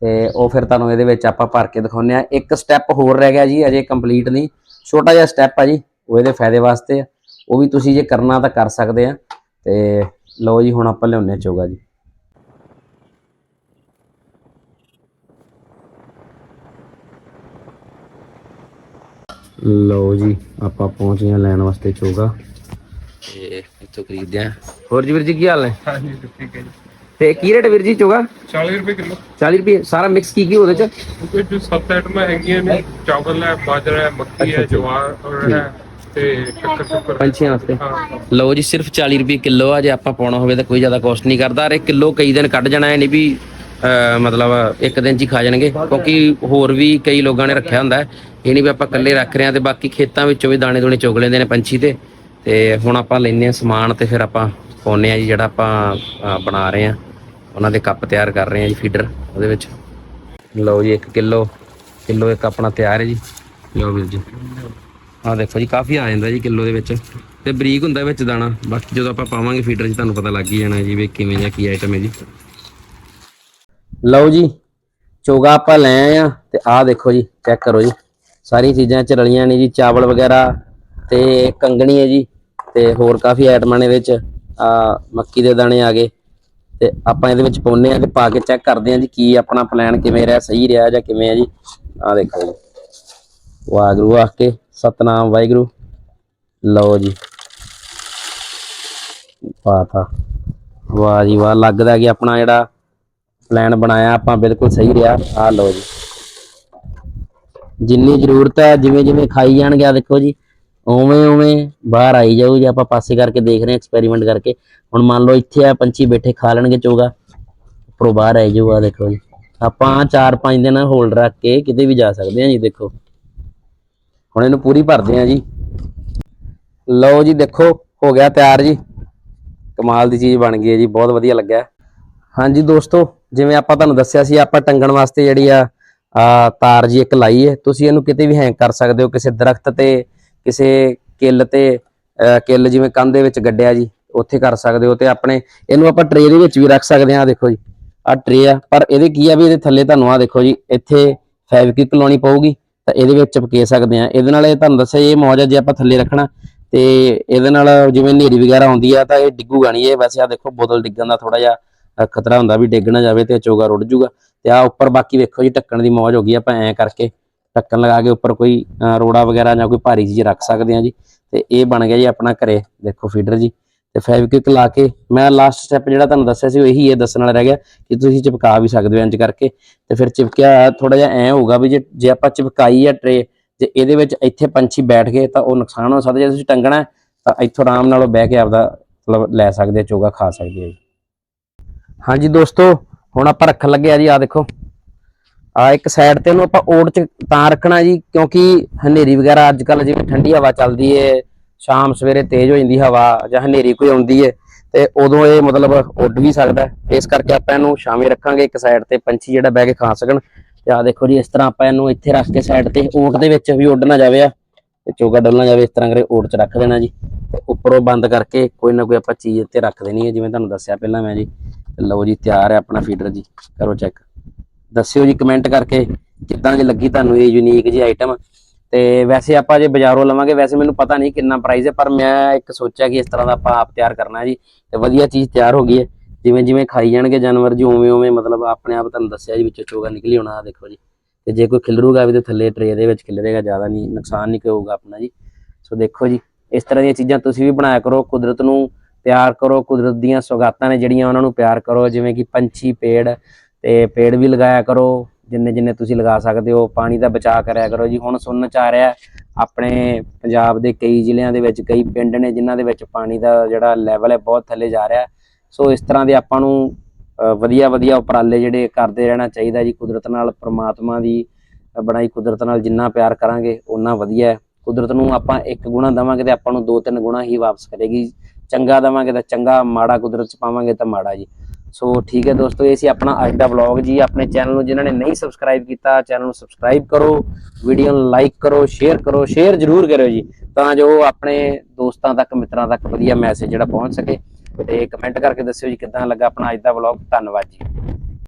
ਤੇ ਉਹ ਫਿਰ ਤੁਹਾਨੂੰ ਇਹਦੇ ਵਿੱਚ ਆਪਾਂ ਭਰ ਕੇ ਦਿਖਾਉਨੇ ਆ। ਇੱਕ ਸਟੈਪ ਹੋਰ ਰਹਿ ਗਿਆ ਜੀ, ਅਜੇ ਕੰਪਲੀਟ ਨਹੀਂ। ਛੋਟਾ ਜਿਹਾ ਸਟੈਪ ਆ ਜੀ, ਉਹ ਇਹਦੇ ਫਾਇਦੇ ਵਾਸਤੇ ਆ। ਉਹ ਵੀ ਤੁਸੀਂ ਜੇ ਕਰਨਾ ਤਾਂ ਕਰ ਸਕਦੇ ਆ। ਤੇ ਲਓ ਜੀ, ਹੁਣ ਆਪਾਂ ਲਿਆਉਨੇ ਆ ਚੋਗਾ ਜੀ। ਲਓ ਜੀ ਆਪਾਂ ਪਹੁੰਚ ਗਏ ਲੈਣ ਵਾਸਤੇ ਚੋਗਾ। ਤੇ ਇੱਥੋਂ ਖਰੀਦਦੇ ਆ ਹੋਰ ਜੀ ਵੀਰ ਜੀ ਕੀ ਹਾਲ ਹੈ ਹਾਂਜੀ ਠੀਕ ਹੈ ਜੀ। ਤੇ ਕੀ ਰੇਟ ਵੀਰ ਜੀ ਚੋਗਾ? 40 ਰੁਪਏ ਕਿਲੋ। 40 ਰੁਪਏ ਸਾਰਾ ਮਿਕਸ ਕੀ ਕੀ ਉਹਦੇ ਚ? ਉਹਦੇ ਜੋ ਸੱਤ ਆਈਟਮਾਂ ਹੈਗੀਆਂ ਨੇ ਚਾਵਲ ਹੈ ਬਾਜਰਾ ਹੈ ਮੱਕੀ ਹੈ ਜਵਾਰ ਔਰ ਹੈ ਤੇ ਸ਼ੱਕਰ ਸ਼ੱਕਰ। ਪੰਛੀਆਂ ਵਾਸਤੇ। ਲਓ ਜੀ ਸਿਰਫ 40 ਰੁਪਏ ਕਿਲੋ ਆ ਜੇ ਆਪਾਂ ਪਾਉਣਾ ਹੋਵੇ ਤਾਂ ਕੋਈ ਜ਼ਿਆਦਾ ਕੋਸਟ ਨਹੀਂ ਕਰਦਾ। ਅਰੇ ਕਿਲੋ ਕਈ ਦਿਨ ਕੱਢ ਜਾਣਾ ਹੈ ਨਹੀਂ ਵੀ ਮਤਲਬ ਇੱਕ ਦਿਨ ਚ ਹੀ ਖਾ ਜਾਣਗੇ। ਕਿਉਂਕਿ ਹੋਰ ਵੀ ਕਈ ਲੋਕਾਂ ਨੇ ਰੱਖਿਆ ਹੁੰਦਾ ਹੈ। ਇਹ ਨਹੀਂ ਵੀ ਆਪਾਂ ਇਕੱਲੇ ਰੱਖ ਰਹੇ ਹਾਂ ਤੇ ਬਾਕੀ ਖੇਤਾਂ ਵਿੱਚੋਂ ਵੀ ਦਾਣੇ ਦੂਣੇ ਚੁਗ ਲੈਂਦੇ ਨੇ ਪੰਛੀ ਤੇ। ਤੇ ਹੁਣ ਆਪਾਂ ਲੈਨੇ ਆ ਸਮਾਨ ਤੇ ਫਿਰ ਆਪਾਂ ਪਾਉਨੇ ਆ ਜੀ, ਜਿਹੜਾ ਆਪਾਂ ਬਣਾ ਰਹੇ ਆ ਉਹਨਾਂ ਦੇ ਕੱਪ ਤਿਆਰ ਕਰ ਰਹੇ ਆ ਜੀ, ਫੀਡਰ ਉਹਦੇ ਵਿੱਚ। ਲਓ ਜੀ 1 ਕਿਲੋ ਕਿਲੋ ਇੱਕ ਆਪਣਾ ਤਿਆਰ ਹੈ ਜੀ। ਲਓ ਵੀਰ ਜੀ। ਆ ਦੇਖੋ ਜੀ, ਕਾਫੀ ਆ ਜਾਂਦਾ ਜੀ ਕਿਲੋ ਦੇ ਵਿੱਚ। ਤੇ ਬਰੀਕ ਹੁੰਦਾ ਵਿੱਚ ਦਾਣਾ। ਬਾਕੀ ਜਦੋਂ ਆਪਾਂ ਪਾਵਾਂਗੇ ਫੀਡਰ 'ਚ ਤੁਹਾਨੂੰ ਪਤਾ ਲੱਗ ਹੀ ਜਾਣਾ ਜੀ ਵੀ ਕਿਵੇਂ ਜਾਂ ਕੀ ਆਈਟਮ ਹੈ ਜੀ। ਲਓ ਜੀ, ਚੋਗਾ ਆਪਾਂ ਲੈ ਆਏ ਆ ਤੇ ਆਹ ਦੇਖੋ ਜੀ, ਚੈੱਕ ਕਰੋ ਜੀ। ਸਾਰੀਆਂ ਚੀਜ਼ਾਂ ਚ ਰਲੀਆਂ ਨੇ ਜੀ, ਚਾਵਲ ਵਗੈਰਾ ਤੇ ਕੰਗਣੀ ਹੈ ਜੀ ਤੇ ਹੋਰ ਕਾਫੀ ਆਈਟਮਾਂ ਨੇ ਇਹਦੇ ਚ ਆ ਮੱਕੀ ਦੇ ਦਾਣੇ ਆ ਗਏ ਤੇ ਆਪਾਂ ਇਹਦੇ ਵਿੱਚ ਪਾਉਨੇ ਆ ਤੇ ਪਾ ਕੇ ਚੈੱਕ ਕਰਦੇ ਆ ਜੀ ਕੀ ਆਪਣਾ ਪਲਾਨ ਕਿਵੇਂ ਰਿਹਾ, ਸਹੀ ਰਿਹਾ ਜਾਂ ਕਿਵੇਂ ਆ ਜੀ। ਆਹ ਦੇਖੋ ਜੀ। ਵਾਹਿਗੁਰੂ ਆਖ ਕੇ ਸਤਨਾਮ, ਵਾਹਿਗੁਰੂ। ਲਓ ਜੀ। ਪਾਤਾ। ਵਾਹ ਜੀ ਵਾਹ, ਲੱਗਦਾ ਕਿ ਆਪਣਾ ਜਿਹੜਾ ਪਲਾਨ ਬਣਾਇਆ ਆਪਾਂ ਬਿਲਕੁਲ ਸਹੀ ਰਿਹਾ। ਆਹ ਲਓ ਜੀ। ਜਿੰਨੀ ਜ਼ਰੂਰਤ ਹੈ ਜਿਵੇਂ ਜਿਵੇਂ ਖਾਈ ਜਾਣਗੇ ਆ ਦੇਖੋ ਜੀ, ਉਵੇਂ ਉਵੇਂ ਬਾਹਰ ਆਈ ਜਾਊ ਜੇ, ਆਪਾਂ ਪਾਸੇ ਕਰਕੇ ਦੇਖ ਰਹੇ ਹਾਂ ਐਕਸਪੈਰੀਮੈਂਟ ਕਰਕੇ। ਹੁਣ ਮੰਨ ਲਓ ਇੱਥੇ ਆ, ਪੰਛੀ ਬੈਠੇ ਖਾ ਲੈਣਗੇ ਚੋਗਾ। ਉੱਪਰੋਂ ਬਾਹਰ ਆਈ ਜਾਊ ਆ ਦੇਖੋ ਜੀ। ਆਪਾਂ 4-5 ਦਿਨ ਹੋਲਡ ਰੱਖ ਕੇ ਕਿਤੇ ਵੀ ਜਾ ਸਕਦੇ ਹਾਂ ਜੀ, ਦੇਖੋ। ਹੁਣ ਇਹਨੂੰ ਪੂਰੀ ਭਰਦੇ ਹਾਂ ਜੀ। ਲਓ ਜੀ, ਦੇਖੋ, ਹੋ ਗਿਆ ਤਿਆਰ ਜੀ। ਕਮਾਲ ਦੀ ਚੀਜ਼ ਬਣ ਗਈ ਹੈ ਜੀ, ਬਹੁਤ ਵਧੀਆ ਲੱਗਿਆ। ਹਾਂਜੀ ਦੋਸਤੋ, ਜਿਵੇਂ ਆਪਾਂ ਤੁਹਾਨੂੰ ਦੱਸਿਆ ਸੀ, ਆਪਾਂ ਟੰਗਣ ਵਾਸਤੇ ਜਿਹੜੀ ਆ ਆ ਤਾਰ ਜੀ ਇੱਕ ਲਾਈ ਹੈ। ਤੁਸੀਂ ਇਹਨੂੰ ਕਿਤੇ ਵੀ ਹੈਂਗ ਕਰ ਸਕਦੇ ਹੋ, ਕਿਸੇ ਦਰਖਤ ਤੇ, ਕਿਸੇ ਕਿੱਲ ਤੇ ਕਿੱਲ ਜਿਵੇਂ ਕੰਧ ਦੇ ਵਿੱਚ ਗੱਡਿਆ ਜੀ, ਉੱਥੇ ਕਰ ਸਕਦੇ ਹੋ ਤੇ ਆਪਣੇ, ਇਹਨੂੰ ਆਪਾਂ ਟਰੇ ਦੇ ਵਿੱਚ ਵੀ ਰੱਖ ਸਕਦੇ ਹਾਂ। ਆਹ ਦੇਖੋ ਜੀ ਆ ਟਰੇ ਆ। ਪਰ ਇਹਦੇ ਕੀ ਆ ਵੀ ਇਹਦੇ ਥੱਲੇ ਤੁਹਾਨੂੰ ਆ ਦੇਖੋ ਜੀ, ਇੱਥੇ ਫੈਬਰਿਕ ਲਾਉਣੀ ਪਊਗੀ, ਤਾਂ ਇਹਦੇ ਵਿੱਚ ਚਪਕੇ ਸਕਦੇ ਆ ਇਹਦੇ ਨਾਲ ਇਹ ਤੁਹਾਨੂੰ ਦੱਸਿਆ ਇਹ ਮੌਜ ਆ ਜੇ ਆਪਾਂ ਥੱਲੇ ਰੱਖਣਾ, ਤੇ ਇਹਦੇ ਨਾਲ ਜਿਵੇਂ ਹਨੇਰੀ ਵਗੈਰਾ ਆਉਂਦੀ ਆ, ਤਾਂ ਇਹ ਡਿੱਗੂਗਾ ਨਹੀਂ। ਇਹ ਵੈਸੇ ਆ ਦੇਖੋ, ਬੋਤਲ ਡਿੱਗਣ ਦਾ ਥੋੜਾ ਜਿਹਾ ਖਤਰਾ ਹੁੰਦਾ ਵੀ ਡਿੱਗ ਨਾ ਜਾਵੇ ਤੇ ਚੋਗਾ ਰੁੜ ਜੂਗਾ। ਤੇ ਆ ਉੱਪਰ ਬਾਕੀ ਵੇਖੋ ਜੀ, ਢੱਕਣ ਦੀ ਮੌਜ ਹੋ ਗਈ, ਆਪਾਂ ਐਂ ਕਰਕੇ ਢੱਕਣ ਲਗਾ ਕੇ ਉੱਪਰ ਕੋਈ ਰੋੜਾ ਵਗੈਰਾ ਜਾਂ ਕੋਈ ਭਾਰੀ ਚੀਜ਼ ਰੱਖ ਸਕਦੇ ਆ ਜੀ। ਤੇ ਇਹ ਬਣ ਗਿਆ ਜੀ ਆਪਣਾ ਘਰੇ, ਦੇਖੋ ਫੀਡਰ ਜੀ। ਤੇ ਫੈਬਰਿਕ ਲਾ ਕੇ ਮੈਂ ਲਾਸਟ ਸਟੈਪ ਜਿਹੜਾ ਤੁਹਾਨੂੰ ਦੱਸਿਆ ਸੀ, ਉਹ ਇਹੀ ਇਹ ਦੱਸਣ ਵਾਲਾ ਰਹਿ ਗਿਆ ਕਿ ਤੁਸੀਂ ਚਿਪਕਾ ਵੀ ਸਕਦੇ ਹੋ ਇੰਜ ਕਰਕੇ। ਤੇ ਫਿਰ ਚਿਪਕਿਆ ਥੋੜਾ ਜਿਹਾ ਐ ਹੋਊਗਾ ਵੀ ਜੇ ਜੇ ਆਪਾਂ ਚਿਪਕਾਈ ਆ ਟਰੇ ਜੇ ਇਹਦੇ ਵਿੱਚ ਇੱਥੇ ਪੰਛੀ ਬੈਠ ਗਏ ਤਾਂ ਉਹ ਨੁਕਸਾਨ ਹੋ ਸਕਦਾ, ਜੇ ਤੁਸੀਂ ਟੰਗਣਾ ਤਾਂ ਇੱਥੋਂ ਆਰਾਮ ਨਾਲ ਉਹ ਬਹਿ ਕੇ ਆਪਦਾ ਮਤਲਬ ਲੈ ਸਕਦੇ ਆ, ਚੋਗਾ ਖਾ ਸਕਦੇ ਆ ਜੀ। ਹਾਂਜੀ ਦੋਸਤੋ ਹੁਣ ਆਪਾਂ ਰੱਖਣ ਲੱਗੇ ਆ ਜੀ ਆ ਦੇਖੋ। ਆ ਇੱਕ ਸਾਈਡ ਤੇ ਇਹਨੂੰ ਆਪਾਂ ਓੜ ਚ ਤਾਂ ਰੱਖਣਾ ਜੀ, ਕਿਉਂਕਿ ਹਨੇਰੀ ਵਗੈਰਾ ਅੱਜ ਕੱਲ ਜਿਵੇਂ ਠੰਡੀ ਹਵਾ ਚੱਲਦੀ ਏ, ਸ਼ਾਮ ਸਵੇਰੇ ਤੇਜ਼ ਹੋ ਜਾਂਦੀ ਹਵਾ ਜਾਂ ਹਨੇਰੀ ਕੋਈ ਆਉਂਦੀ ਏ, ਤੇ ਉਦੋਂ ਇਹ ਮਤਲਬ ਉੱਡ ਵੀ ਸਕਦਾ ਹੈ। ਇਸ ਕਰਕੇ ਆਪਾਂ ਇਹਨੂੰ ਛਾਵੇਂ ਰੱਖਾਂਗੇ, ਇੱਕ ਸਾਈਡ ਤੇ ਪੰਛੀ ਜਿਹੜਾ ਬਹਿ ਕੇ ਖਾ ਸਕਣ। ਤੇ ਆ ਦੇਖੋ ਜੀ, ਇਸ ਤਰ੍ਹਾਂ ਆਪਾਂ ਇਹਨੂੰ ਇੱਥੇ ਰੱਖ ਕੇ ਸਾਈਡ ਤੇ ਓਟ ਦੇ ਵਿੱਚ ਵੀ ਉੱਡ ਨਾ ਜਾਵੇ ਆ, ਤੇ ਚੋਗਾ ਡੁੱਲ ਨਾ ਜਾਵੇ, ਇਸ ਤਰ੍ਹਾਂ ਕਰੇ ਓਟ 'ਚ ਰੱਖ ਦੇਣਾ ਜੀ। ਤੇ ਉੱਪਰੋਂ ਬੰਦ ਕਰਕੇ ਕੋਈ ਨਾ ਕੋਈ ਆਪਾਂ ਚੀਜ਼ ਇੱਥੇ ਰੱਖ ਦੇਣੀ ਹੈ, ਜਿਵੇਂ ਤੁਹਾਨੂੰ ਦੱਸਿਆ ਪਹਿਲਾਂ ਮੈਂ ਜੀ। ਲਓ ਜੀ, ਤਿਆਰ ਹੈ ਆਪਣਾ ਫੀਡਰ ਜੀ। ਕਰੋ ਚੈੱਕ ਦੱਸਿਓ ਜੀ ਕਮੈਂਟ ਕਰਕੇ ਕਿੱਦਾਂ ਦੀ ਲੱਗੀ ਤੁਹਾਨੂੰ ਇਹ ਯੂਨੀਕ ਜੀ ਆਈਟਮ ਤੇ ਵੈਸੇ ਆਪਾਂ ਜੇ ਬਾਜ਼ਾਰੋਂ ਲਵਾਂਗੇ, ਵੈਸੇ ਮੈਨੂੰ ਪਤਾ ਨਹੀਂ ਕਿੰਨਾ ਪ੍ਰਾਈਸ ਹੈ, ਪਰ ਮੈਂ ਇੱਕ ਸੋਚਿਆ ਕਿ ਇਸ ਤਰ੍ਹਾਂ ਦਾ ਆਪਾਂ ਆਪ ਤਿਆਰ ਕਰਨਾ ਜੀ। ਤੇ ਵਧੀਆ ਚੀਜ਼ ਤਿਆਰ ਹੋ ਗਈ ਹੈ। ਜਿਵੇਂ ਜਿਵੇਂ ਖਾਈ ਜਾਣਗੇ ਜਾਨਵਰ ਜੀ, ਉਵੇਂ ਉਵੇਂ ਮਤਲਬ ਆਪਣੇ ਆਪ ਤੁਹਾਨੂੰ ਦੱਸਿਆ ਜੀ, ਵਿੱਚੋਂ ਚੋਗਾ ਨਿਕਲੀ ਹੋਣਾ, ਆਹ ਦੇਖੋ ਜੀ। ਤੇ ਜੇ ਕੋਈ ਖਿਲਰੂਗਾ ਵੀ ਤੇ ਥੱਲੇ ਟਰੇ ਦੇ ਵਿੱਚ ਖਿਲਰੇਗਾ, ਜ਼ਿਆਦਾ ਨਹੀਂ, ਨੁਕਸਾਨ ਨਹੀਂ ਕੋਈ ਹੋਊਗਾ ਆਪਣਾ ਜੀ। ਸੋ ਦੇਖੋ ਜੀ, ਇਸ ਤਰ੍ਹਾਂ ਦੀਆਂ ਚੀਜ਼ਾਂ ਤੁਸੀਂ ਵੀ ਬਣਾਇਆ ਕਰੋ। ਕੁਦਰਤ ਨੂੰ ਪਿਆਰ ਕਰੋ ਕੁਦਰਤ ਦੀਆਂ ਸੌਗਾਤਾਂ ਨੇ ਜਿਹੜੀਆਂ ਉਹਨਾਂ ਨੂੰ ਪਿਆਰ ਕਰੋ ਜਿਵੇਂ ਕਿ ਪੰਛੀ ਪੇੜ ਤੇ ਪੇੜ ਵੀ ਲਗਾਇਆ ਕਰੋ ਜਿੰਨੇ ਜਿੰਨੇ ਤੁਸੀਂ ਲਗਾ ਸਕਦੇ ਹੋ ਪਾਣੀ ਦਾ ਬਚਾਅ ਕਰਿਆ ਕਰੋ ਜੀ। ਹੁਣ ਸੁਣਨ ਚ ਆ ਰਿਹਾ ਆਪਣੇ ਪੰਜਾਬ ਦੇ ਕਈ ਜ਼ਿਲ੍ਹਿਆਂ ਦੇ ਵਿੱਚ ਕਈ ਪਿੰਡ ਨੇ ਜਿਨ੍ਹਾਂ ਦੇ ਵਿੱਚ ਪਾਣੀ ਦਾ ਜਿਹੜਾ ਲੈਵਲ ਹੈ ਬਹੁਤ ਥੱਲੇ ਜਾ ਰਿਹਾ ਸੋ ਇਸ ਤਰ੍ਹਾਂ ਦੇ ਆਪਾਂ ਨੂੰ ਅ, ਵਧੀਆ ਵਧੀਆ ਉਪਰਾਲੇ ਜਿਹੜੇ ਕਰਦੇ ਰਹਿਣਾ ਚਾਹੀਦਾ ਜੀ। ਕੁਦਰਤ ਨਾਲ ਪ੍ਰਮਾਤਮਾ ਦੀ ਬਣਾਈ ਕੁਦਰਤ ਨਾਲ ਜਿੰਨਾ ਪਿਆਰ ਕਰਾਂਗੇ ਉਨਾ ਵਧੀਆ ਕੁਦਰਤ ਨੂੰ ਆਪਾਂ ਇੱਕ ਗੁਣਾ ਦੇਵਾਂਗੇ ਤੇ ਆਪਾਂ ਨੂੰ ਦੋ ਤਿੰਨ ਗੁਣਾ ਹੀ ਵਾਪਸ ਕਰੇਗੀ। ਚੰਗਾ ਦੇਵਾਂਗੇ ਤਾਂ ਚੰਗਾ, ਮਾੜਾ ਕੁਦਰਤ ਚ ਪਾਵਾਂਗੇ ਤਾਂ ਮਾੜਾ ਜੀ। ਸੋ ਠੀਕ ਹੈ ਦੋਸਤੋ, ਇਹ ਸੀ ਆਪਣਾ ਅੱਜ ਦਾ ਵਲੌਗ ਜੀ। ਆਪਣੇ ਚੈਨਲ ਨੂੰ ਜਿਨ੍ਹਾਂ ਨੇ ਨਹੀਂ ਸਬਸਕ੍ਰਾਈਬ ਕੀਤਾ ਚੈਨਲ ਨੂੰ ਸਬਸਕ੍ਰਾਈਬ ਕਰੋ ਵੀਡੀਓ ਨੂੰ ਲਾਈਕ ਕਰੋ ਸ਼ੇਅਰ ਕਰੋ ਸ਼ੇਅਰ ਜ਼ਰੂਰ ਕਰਿਓ ਜੀ, ਤਾਂ ਜੋ ਆਪਣੇ ਦੋਸਤਾਂ ਤੱਕ, ਮਿੱਤਰਾਂ ਤੱਕ ਵਧੀਆ ਮੈਸੇਜ ਜਿਹੜਾ ਪਹੁੰਚ ਸਕੇ। ਤੇ ਕਮੈਂਟ ਕਰਕੇ ਦੱਸਿਓ ਜੀ ਕਿੱਦਾਂ ਲੱਗਾ ਆਪਣਾ ਅੱਜ ਦਾ ਵਲੌਗ ਧੰਨਵਾਦ ਜੀ।